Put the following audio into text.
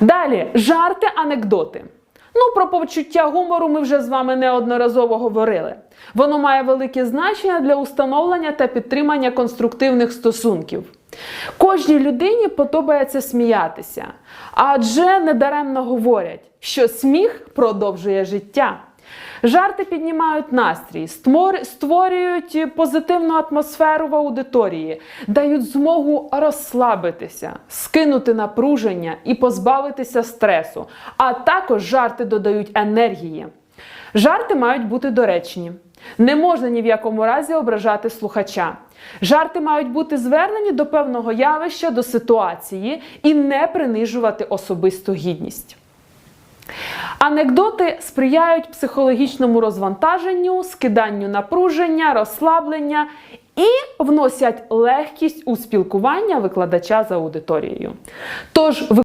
Далі жарти, анекдоти. Ну, про почуття гумору ми вже з вами неодноразово говорили. Воно має велике значення для установлення та підтримання конструктивних стосунків. Кожній людині подобається сміятися, адже недаремно говорять, що сміх продовжує життя. Жарти піднімають настрій, створюють позитивну атмосферу в аудиторії, дають змогу розслабитися, скинути напруження і позбавитися стресу. А також жарти додають енергії. Жарти мають бути доречні. Не можна ні в якому разі ображати слухача. Жарти мають бути звернені до певного явища, до ситуації і не принижувати особисту гідність. Анекдоти сприяють психологічному розвантаженню, скиданню напруження, розслаблення і вносять легкість у спілкування викладача з аудиторією. Тож